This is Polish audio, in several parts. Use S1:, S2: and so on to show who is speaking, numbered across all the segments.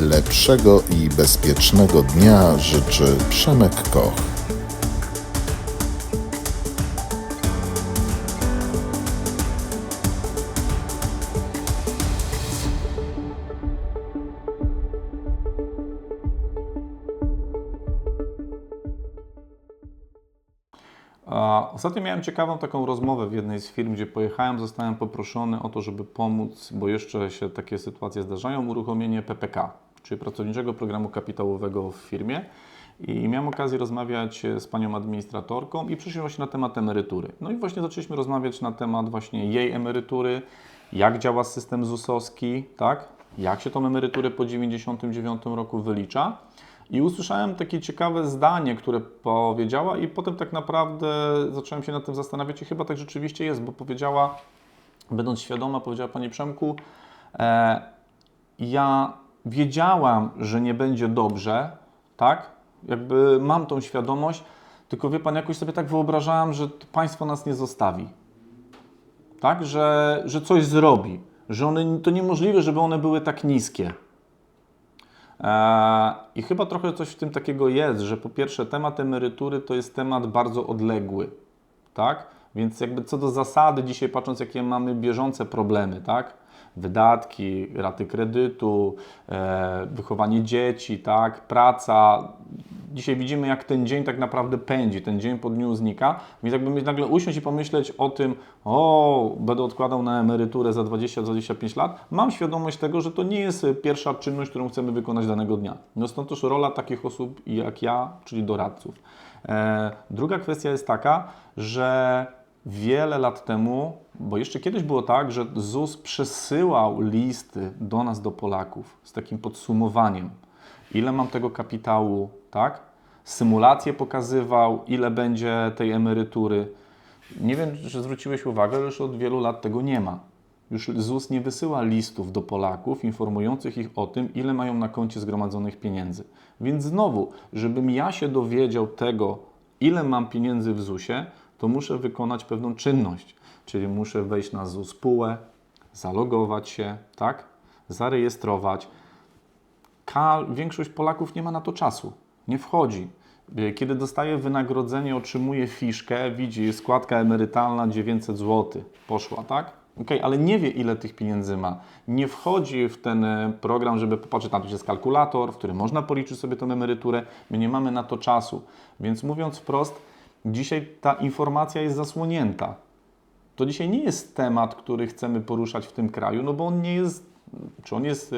S1: Lepszego i bezpiecznego dnia życzy Przemek Koch.
S2: Ostatnio miałem ciekawą taką rozmowę w jednej z firm, gdzie pojechałem, zostałem poproszony o to, żeby pomóc, bo jeszcze się takie sytuacje zdarzają, uruchomienie PPK, czyli pracowniczego programu kapitałowego w firmie. I miałem okazję rozmawiać z panią administratorką i przyszliśmy właśnie na temat emerytury. No i właśnie zaczęliśmy rozmawiać na temat właśnie jej emerytury, jak działa system ZUS-owski, tak? Jak się tą emeryturę po 99 roku wylicza. I usłyszałem takie ciekawe zdanie, które powiedziała, i potem tak naprawdę zacząłem się nad tym zastanawiać, i chyba tak rzeczywiście jest, bo powiedziała, będąc świadoma, powiedziała Pani Przemku, e, ja wiedziałam, że nie będzie dobrze, tak? Jakby mam tą świadomość, tylko wie Pan, jakoś sobie tak wyobrażałam, że państwo nas nie zostawi. Tak? Że, że coś zrobi. Że one, to niemożliwe, żeby one były tak niskie. Eee, I chyba trochę coś w tym takiego jest, że po pierwsze temat emerytury to jest temat bardzo odległy, tak? Więc jakby co do zasady dzisiaj patrząc jakie mamy bieżące problemy, tak? Wydatki, raty kredytu, e, wychowanie dzieci, tak? Praca. Dzisiaj widzimy jak ten dzień tak naprawdę pędzi, ten dzień po dniu znika, więc jakby mieć nagle usiąść i pomyśleć o tym, o, będę odkładał na emeryturę za 20-25 lat, mam świadomość tego, że to nie jest pierwsza czynność, którą chcemy wykonać danego dnia. No stąd też rola takich osób jak ja, czyli doradców. E, druga kwestia jest taka, że wiele lat temu, bo jeszcze kiedyś było tak, że ZUS przesyłał listy do nas, do Polaków, z takim podsumowaniem, ile mam tego kapitału, tak? Symulacje pokazywał, ile będzie tej emerytury. Nie wiem, czy zwróciłeś uwagę, że już od wielu lat tego nie ma. Już ZUS nie wysyła listów do Polaków informujących ich o tym, ile mają na koncie zgromadzonych pieniędzy. Więc znowu, żebym ja się dowiedział tego, ile mam pieniędzy w ZUSie, to muszę wykonać pewną czynność, czyli muszę wejść na ZUS PUE, zalogować się, tak? Zarejestrować. Ka- większość Polaków nie ma na to czasu, nie wchodzi. Y, Kiedy dostaje wynagrodzenie, otrzymuje fiszkę, widzi składka emerytalna 900 zł, poszła, tak? Ok, ale nie wie, ile tych pieniędzy ma. Nie wchodzi w ten e, program, żeby popatrzeć, tam jest kalkulator, w którym można policzyć sobie tą emeryturę. My nie mamy na to czasu. Więc mówiąc wprost, dzisiaj ta informacja jest zasłonięta. To dzisiaj nie jest temat, który chcemy poruszać w tym kraju, no bo on nie jest, czy on jest e,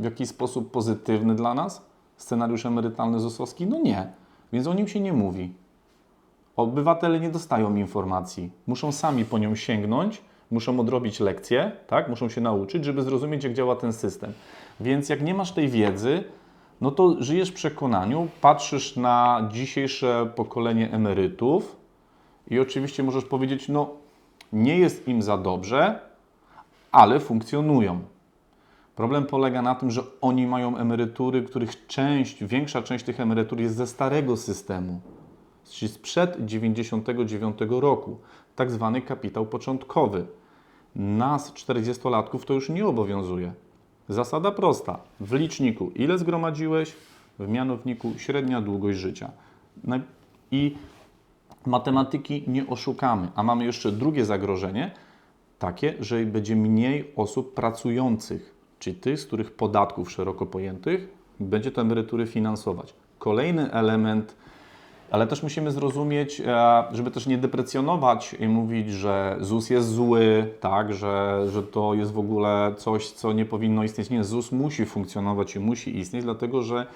S2: w jakiś sposób pozytywny dla nas? Scenariusz emerytalny ZUS-owski? No nie. Więc o nim się nie mówi. Obywatele nie dostają informacji. Muszą sami po nią sięgnąć, muszą odrobić lekcje, tak? muszą się nauczyć, żeby zrozumieć, jak działa ten system. Więc jak nie masz tej wiedzy, no to żyjesz w przekonaniu, patrzysz na dzisiejsze pokolenie emerytów i oczywiście możesz powiedzieć, no nie jest im za dobrze, ale funkcjonują. Problem polega na tym, że oni mają emerytury, których część, większa część tych emerytur jest ze starego systemu, czyli sprzed 99 roku, tak zwany kapitał początkowy. Nas, 40-latków, to już nie obowiązuje. Zasada prosta. W liczniku ile zgromadziłeś, w mianowniku średnia długość życia. I matematyki nie oszukamy. A mamy jeszcze drugie zagrożenie, takie, że będzie mniej osób pracujących, czyli tych, z których podatków szeroko pojętych będzie te emerytury finansować. Kolejny element, ale też musimy zrozumieć, e, żeby też nie deprecjonować i mówić, że ZUS jest zły, tak, że, że to jest w ogóle coś, co nie powinno istnieć. Nie, ZUS musi funkcjonować i musi istnieć, dlatego że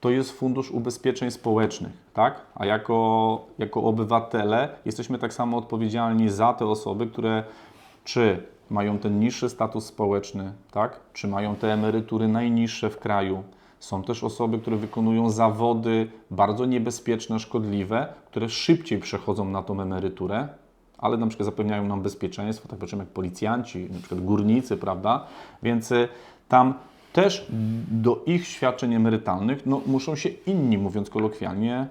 S2: to jest Fundusz Ubezpieczeń Społecznych, tak? A jako, jako obywatele jesteśmy tak samo odpowiedzialni za te osoby, które czy mają ten niższy status społeczny, tak? Czy mają te emerytury najniższe w kraju. Są też osoby, które wykonują zawody bardzo niebezpieczne, szkodliwe, które szybciej przechodzą na tą emeryturę, ale na przykład zapewniają nam bezpieczeństwo, tak jak policjanci, na przykład górnicy, prawda? Więc y, tam też do ich świadczeń emerytalnych no, muszą się inni, mówiąc kolokwialnie,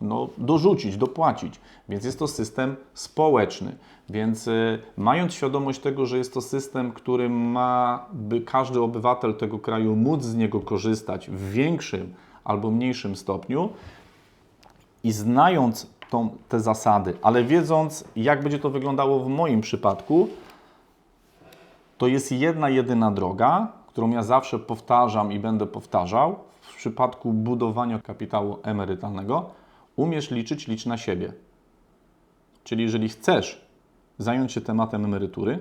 S2: no, dorzucić, dopłacić. Więc jest to system społeczny. Więc y, mając świadomość tego, że jest to system, który ma, by każdy obywatel tego kraju móc z niego korzystać w większym albo mniejszym stopniu i znając tą, te zasady, ale wiedząc, jak będzie to wyglądało w moim przypadku, to jest jedna, jedyna droga, którą ja zawsze powtarzam i będę powtarzał w przypadku budowania kapitału emerytalnego. Umiesz liczyć, licz na siebie. Czyli jeżeli chcesz zająć się tematem emerytury,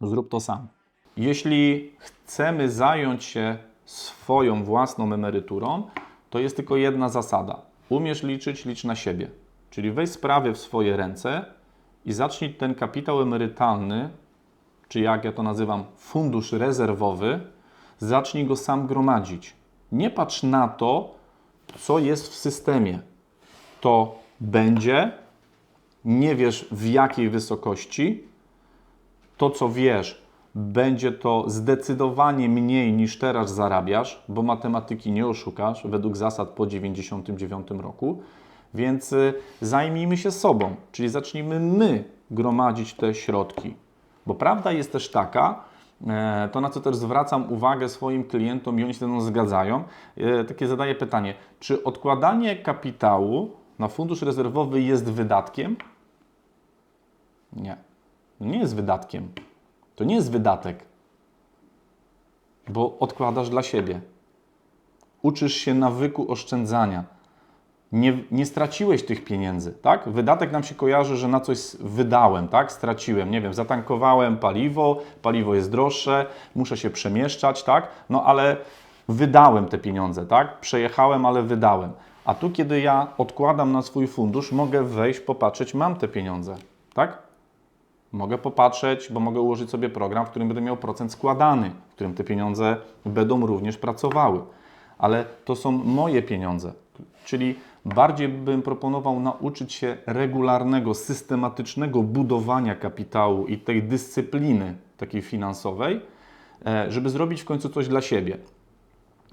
S2: zrób to sam. Jeśli chcemy zająć się swoją własną emeryturą, to jest tylko jedna zasada. Umiesz liczyć, licz na siebie. Czyli weź sprawy w swoje ręce i zacznij ten kapitał emerytalny czy jak ja to nazywam, fundusz rezerwowy, zacznij go sam gromadzić. Nie patrz na to, co jest w systemie. To będzie, nie wiesz w jakiej wysokości, to co wiesz, będzie to zdecydowanie mniej niż teraz zarabiasz, bo matematyki nie oszukasz według zasad po 99 roku. Więc y, zajmijmy się sobą, czyli zacznijmy my gromadzić te środki. Bo prawda jest też taka, e, to na co też zwracam uwagę swoim klientom i oni się ze mną zgadzają, e, takie zadaję pytanie, czy odkładanie kapitału na fundusz rezerwowy jest wydatkiem? Nie. Nie jest wydatkiem. To nie jest wydatek, bo odkładasz dla siebie. Uczysz się nawyku oszczędzania nie, nie straciłeś tych pieniędzy, tak? Wydatek nam się kojarzy, że na coś wydałem, tak? Straciłem, nie wiem, zatankowałem paliwo, paliwo jest droższe, muszę się przemieszczać, tak? No ale wydałem te pieniądze, tak? Przejechałem, ale wydałem. A tu, kiedy ja odkładam na swój fundusz, mogę wejść, popatrzeć, mam te pieniądze, tak? Mogę popatrzeć, bo mogę ułożyć sobie program, w którym będę miał procent składany, w którym te pieniądze będą również pracowały. Ale to są moje pieniądze, czyli bardziej bym proponował nauczyć się regularnego, systematycznego budowania kapitału i tej dyscypliny takiej finansowej, e, żeby zrobić w końcu coś dla siebie.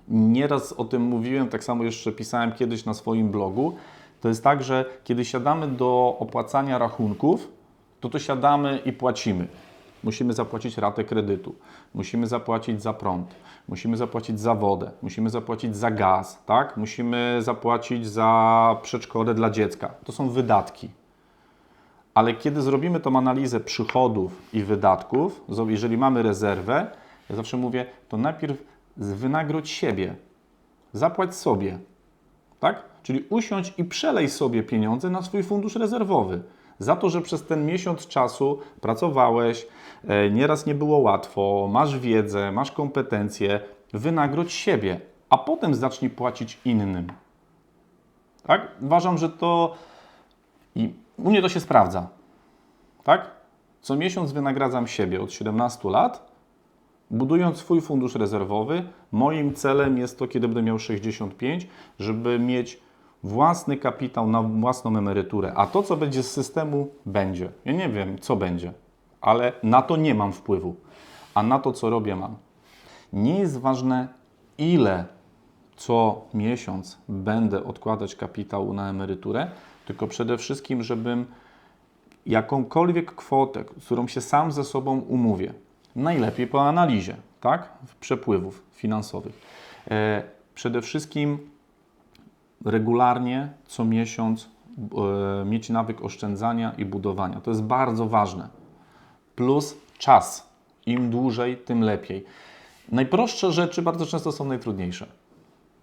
S2: Nieraz o tym mówiłem, tak samo jeszcze pisałem kiedyś na swoim blogu. To jest tak, że kiedy siadamy do opłacania rachunków, to to siadamy i płacimy. Musimy zapłacić ratę kredytu, musimy zapłacić za prąd, musimy zapłacić za wodę, musimy zapłacić za gaz, tak? musimy zapłacić za przedszkole dla dziecka. To są wydatki. Ale kiedy zrobimy tą analizę przychodów i wydatków, jeżeli mamy rezerwę, ja zawsze mówię, to najpierw wynagrodź siebie, zapłać sobie, tak? Czyli usiądź i przelej sobie pieniądze na swój fundusz rezerwowy. Za to, że przez ten miesiąc czasu pracowałeś, e, nieraz nie było łatwo, masz wiedzę, masz kompetencje, wynagrodź siebie, a potem zacznij płacić innym. Tak? Uważam, że to i u mnie to się sprawdza. Tak? Co miesiąc wynagradzam siebie od 17 lat, budując swój fundusz rezerwowy. Moim celem jest to, kiedy będę miał 65, żeby mieć własny kapitał na własną emeryturę. A to, co będzie z systemu, będzie. Ja nie wiem, co będzie, ale na to nie mam wpływu. A na to, co robię, mam. Nie jest ważne, ile co miesiąc będę odkładać kapitał na emeryturę, tylko przede wszystkim, żebym jakąkolwiek kwotę, którą się sam ze sobą umówię, najlepiej po analizie, tak, przepływów finansowych. E, przede wszystkim regularnie, co miesiąc e, mieć nawyk oszczędzania i budowania. To jest bardzo ważne. Plus czas. Im dłużej, tym lepiej. Najprostsze rzeczy bardzo często są najtrudniejsze.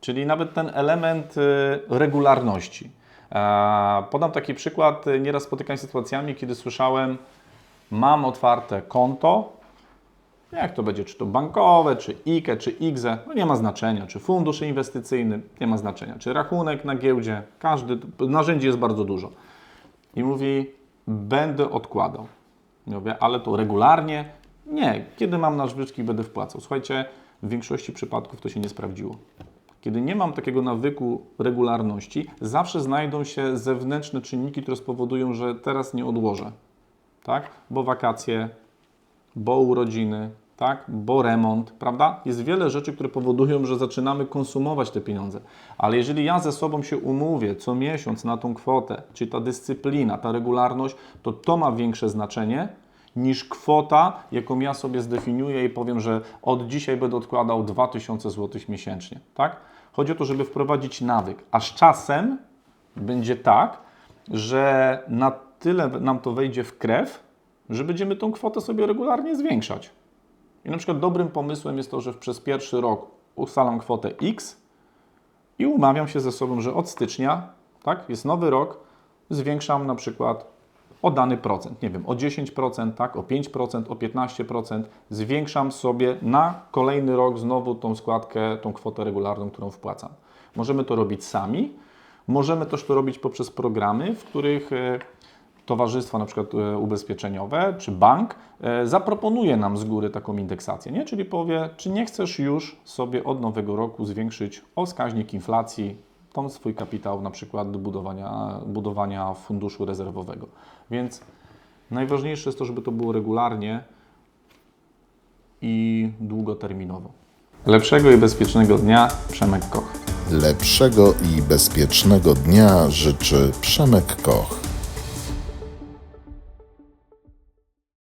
S2: Czyli nawet ten element e, regularności. Podam taki przykład. Nieraz spotykam się z sytuacjami, kiedy słyszałem, mam otwarte konto, jak to będzie, czy to bankowe, czy IKE, czy IGZE, no nie ma znaczenia, czy fundusz inwestycyjny, nie ma znaczenia, czy rachunek na giełdzie, każdy, narzędzi jest bardzo dużo. I mówi, będę odkładał. Mówię, ale to regularnie? Nie, kiedy mam nażyczki, będę wpłacał. Słuchajcie, w większości przypadków to się nie sprawdziło. Kiedy nie mam takiego nawyku regularności, zawsze znajdą się zewnętrzne czynniki, które spowodują, że teraz nie odłożę. Tak? Bo wakacje, bo urodziny, tak? Bo remont, prawda? Jest wiele rzeczy, które powodują, że zaczynamy konsumować te pieniądze. Ale jeżeli ja ze sobą się umówię co miesiąc na tą kwotę, czyli ta dyscyplina, ta regularność, to to ma większe znaczenie niż kwota, jaką ja sobie zdefiniuję i powiem, że od dzisiaj będę odkładał 2000 zł miesięcznie, tak? Chodzi o to, żeby wprowadzić nawyk, a z czasem będzie tak, że na tyle nam to wejdzie w krew, że będziemy tą kwotę sobie regularnie zwiększać. I na przykład dobrym pomysłem jest to, że przez pierwszy rok ustalam kwotę X i umawiam się ze sobą, że od stycznia, tak, jest nowy rok, zwiększam na przykład o dany procent, nie wiem, o 10%, tak, o 5%, o 15%, zwiększam sobie na kolejny rok znowu tą składkę, tą kwotę regularną, którą wpłacam. Możemy to robić sami, możemy też to robić poprzez programy, w których e, towarzystwo na przykład e, ubezpieczeniowe czy bank e, zaproponuje nam z góry taką indeksację, nie? czyli powie, czy nie chcesz już sobie od nowego roku zwiększyć o wskaźnik inflacji tą swój kapitał na przykład do budowania, budowania funduszu rezerwowego. Więc najważniejsze jest to, żeby to było regularnie i długoterminowo. Lepszego i bezpiecznego dnia, Przemek Koch.
S1: Lepszego i bezpiecznego dnia życzy Przemek Koch.